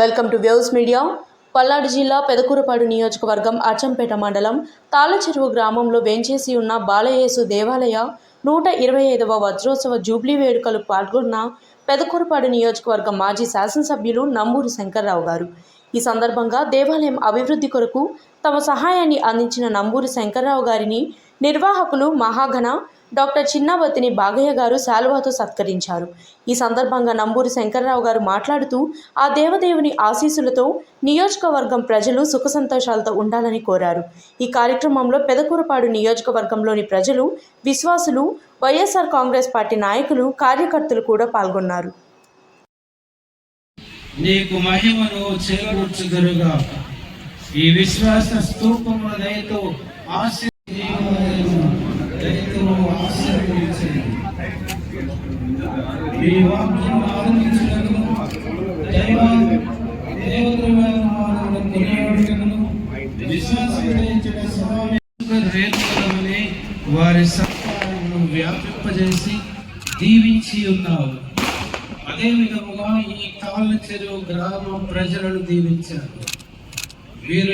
Welcome to views media. Palnadu జిల్లా పెదకూరపాడు నియోజకవర్గం అచ్చంపేట మండలం తాళచెరువు గ్రామంలో వేంచేసి ఉన్న బాలయేసు దేవాలయ నూట ఇరవై ఐదవ వజ్రోత్సవ జూబ్లీ వేడుకలు పాల్గొన్న పెదకూరపాడు నియోజకవర్గం మాజీ శాసనసభ్యులు నంబూరి శంకర్రావు గారు. ఈ సందర్భంగా దేవాలయం అభివృద్ధి కొరకు తమ సహాయాన్ని అందించిన నంబూరి శంకర్రావు గారిని నిర్వాహకులు మహాఘన డాక్టర్ చిన్నావతిని బాగయ్య గారు శాలువాతో సత్కరించారు. ఈ సందర్భంగా నంబూరి శంకర్రావు గారు మాట్లాడుతూ ఆ దేవదేవుని ఆశీస్సులతో నియోజకవర్గం ప్రజలు సుఖ సంతోషాలతో ఉండాలని కోరారు. ఈ కార్యక్రమంలో పెదకూరపాడు నియోజకవర్గంలోని ప్రజలు విశ్వాసులు వైఎస్ఆర్ కాంగ్రెస్ పార్టీ నాయకులు కార్యకర్తలు కూడా పాల్గొన్నారు. నీకు మహిమను చేకూర్చుదురుగా ఈ విశ్వాస స్తూపము ఆశ ఆశీర్వదించండి. వాక్యం దైవ దేవద్రవ్యాలను వారి సత్కారమును వ్యాపింపజేసి దీవించి ఉన్నావు అదే విధముగా ఈ కాళ్ళ చెరువు గ్రామ ప్రజలను దీవించారు వీరు